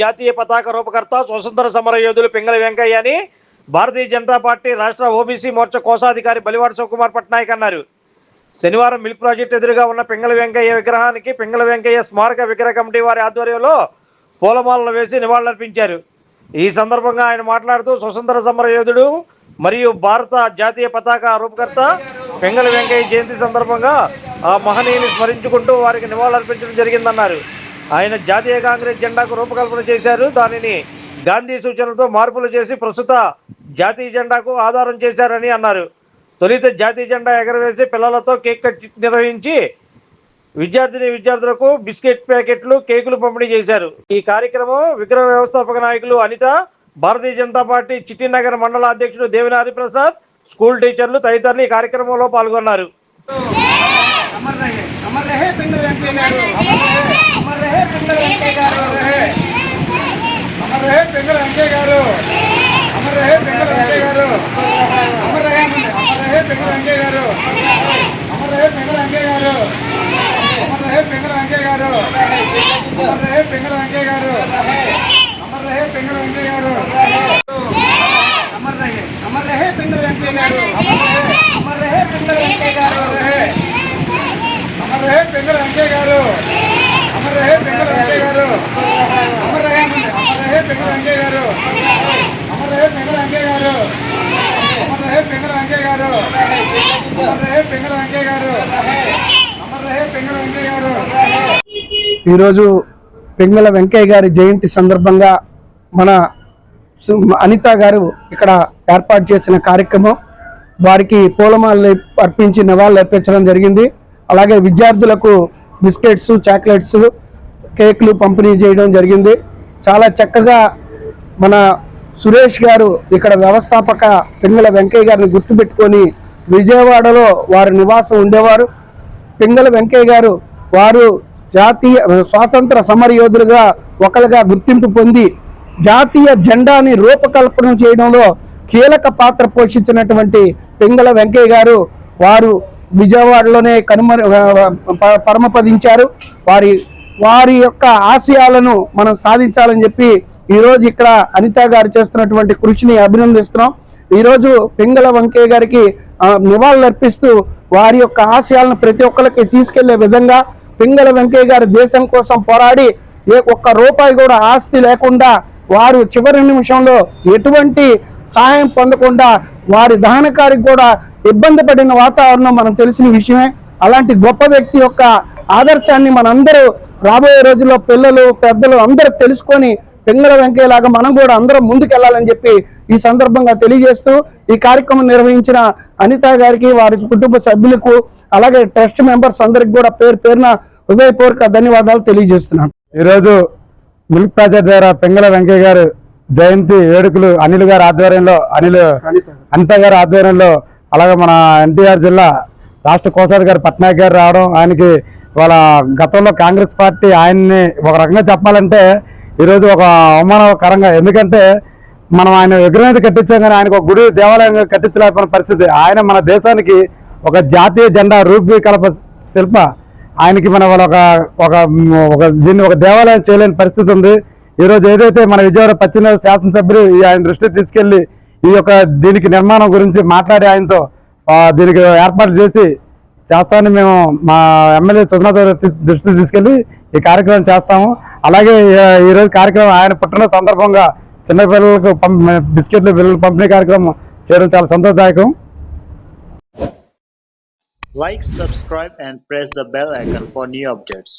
జాతీయ పతాక రూపకర్త స్వతంత్ర సమర యోధులు పింగళ వెంకయ్య అని భారతీయ జనతా పార్టీ రాష్ట్ర ఓబీసీ మోర్చా కోశాధికారి బలివాడ శివకుమార్ పట్నాయక్ అన్నారు. శనివారం మిల్క్ ప్రాజెక్ట్ ఎదురుగా ఉన్న పింగళ వెంకయ్య విగ్రహానికి పింగళ వెంకయ్య స్మారక విగ్రహ కమిటీ వారి ఆధ్వర్యంలో పూలమాలను వేసి నివాళులర్పించారు. ఈ సందర్భంగా ఆయన మాట్లాడుతూ స్వతంత్ర సమర యోధుడు మరియు భారత జాతీయ పతాక రూపకర్త పెంగళ వెంకయ్య జయంతి సందర్భంగా ఆ మహనీయుని స్మరించుకుంటూ వారికి నివాళులర్పించడం జరిగిందన్నారు. ఆయన జాతీయ కాంగ్రెస్ జెండాకు రూపకల్పన చేశారు. దానిని గాంధీ సూచనలతో మార్పులు చేసి ప్రస్తుత జాతీయ జెండాకు ఆధారం చేశారని అన్నారు. తొలిత జాతీయ జెండా ఎగరవేసి పిల్లలతో కేక్ కట్ నిర్వహించి విద్యార్థిని విద్యార్థులకు బిస్కెట్ ప్యాకెట్లు కేకులు పంపిణీ చేశారు. ఈ కార్యక్రమం విగ్రహ వ్యవస్థాపక నాయకులు అనిత భారతీయ జనతా పార్టీ చిట్టినగర్ మండల అధ్యక్షుడు దేవిన ప్రసాద్ స్కూల్ టీచర్లు తదితరులు ఈ కార్యక్రమంలో పాల్గొన్నారు. అమర్ రహే వెంకయ్య గారు అమర్ రహే పిండ వెంకయ్య గారు అమర్ రహే వెంకయ్య గారు అమర్ రహే పిండ వెంకయ్య గారు అమర్ రహే అమర్ రహే వెంకయ్య గారు అమర్ రహే పిండ వెంకయ్య గారు అమర్ రహే పిండ వెంకయ్య గారు అమర్ రహే పిండ వెంకయ్య గారు వెంకయ్య గారు ఈరోజు పెంగళ వెంకయ్య గారి జయంతి సందర్భంగా మన అనిత గారు ఇక్కడ ఏర్పాటు చేసిన కార్యక్రమం వారికి పూలమాలని అర్పించి నివాళులు అర్పించడం జరిగింది. అలాగే విద్యార్థులకు బిస్కెట్స్ చాక్లెట్స్ కేకులు పంపిణీ చేయడం జరిగింది. చాలా చక్కగా మన సురేష్ గారు ఇక్కడ వ్యవస్థాపక పింగళ వెంకయ్య గారిని గుర్తుపెట్టుకొని విజయవాడలో వారి నివాసం ఉండేవారు. పింగళ వెంకయ్య గారు వారు జాతీయ స్వాతంత్ర సమర యోధులుగా ఒకరుగా గుర్తింపు పొంది జాతీయ జెండాని రూపకల్పన చేయడంలో కీలక పాత్ర పోషించినటువంటి పింగళ వెంకయ్య గారు వారు విజయవాడలోనే కనుమరు పరమపదించారు. వారి వారి యొక్క ఆశయాలను మనం సాధించాలని చెప్పి ఈరోజు ఇక్కడ అనిత గారు చేస్తున్నటువంటి కృషిని అభినందిస్తున్నాం. ఈరోజు పింగళ వెంకయ్య గారికి నివాళులు అర్పిస్తూ వారి యొక్క ఆశయాలను ప్రతి ఒక్కరికి తీసుకెళ్ళే విధంగా పింగళ వెంకయ్య గారు దేశం కోసం పోరాడి ఏ ఒక్క రూపాయి కూడా ఆస్తి లేకుండా వారు చివరి నిమిషంలో ఎటువంటి సహాయం పొందకుండా వారి దహనకారికి కూడా ఇబ్బంది పడిన వాతావరణం మనం తెలిసిన విషయమే. అలాంటి గొప్ప వ్యక్తి యొక్క ఆదర్శాన్ని మనందరూ రాబోయే రోజుల్లో పిల్లలు పెద్దలు అందరూ తెలుసుకొని పింగళ వెంకయ్య లాగా మనం కూడా అందరం ముందుకెళ్ళాలని చెప్పి ఈ సందర్భంగా తెలియజేస్తూ ఈ కార్యక్రమం నిర్వహించిన అనిత గారికి వారి కుటుంబ సభ్యులకు అలాగే ట్రస్ట్ మెంబర్స్ అందరికి కూడా పేరు పేరున హృదయపూర్వక ధన్యవాదాలు తెలియజేస్తున్నాను. ఈరోజు మిల్క్ ప్రాజెక్ట్ ద్వారా పింగళ వెంకయ్య గారు జయంతి వేడుకలు అనిల్ గారి ఆధ్వర్యంలో అనిల్ అనిత గారి ఆధ్వర్యంలో అలాగే మన ఎన్టీఆర్ జిల్లా రాష్ట్ర కోశాధికారి పట్నాయక్ గారు రావడం ఆయనకి వాళ్ళ గతంలో కాంగ్రెస్ పార్టీ ఆయన్ని ఒక రకంగా చెప్పాలంటే ఈరోజు ఒక అవమానకరంగా. ఎందుకంటే మనం ఆయన విగ్రహం అయితే కట్టించాం కానీ ఆయనకు ఒక గుడి దేవాలయం కట్టించలేకపోయిన పరిస్థితి. ఆయన మన దేశానికి ఒక జాతీయ జెండా రూపకల్ప శిల్ప. ఆయనకి మన వాళ్ళ ఒక ఒక ఒక దీన్ని ఒక దేవాలయం చేయలేని పరిస్థితి ఉంది. ఈరోజు ఏదైతే మన విజయవాడ పశ్చిమ శాసనసభ్యులు ఈ ఆయన దృష్టికి తీసుకెళ్ళి ఈ యొక్క దీనికి నిర్మాణం గురించి మాట్లాడి ఆయనతో దీనికి ఏర్పాటు చేసి చేస్తామని మేము మా ఎమ్మెల్యే సుజనా చౌదరి దృష్టికి తీసుకెళ్ళి ఈ కార్యక్రమం చేస్తాము అలాగే ఈరోజు కార్యక్రమం ఆయన పుట్టిన సందర్భంగా చిన్నపిల్లలకు బిస్కెట్లు పిల్లలు పంపిణీ కార్యక్రమం చేయడం చాలా సంతోషదాయకం Like, subscribe, and press the bell icon for new updates.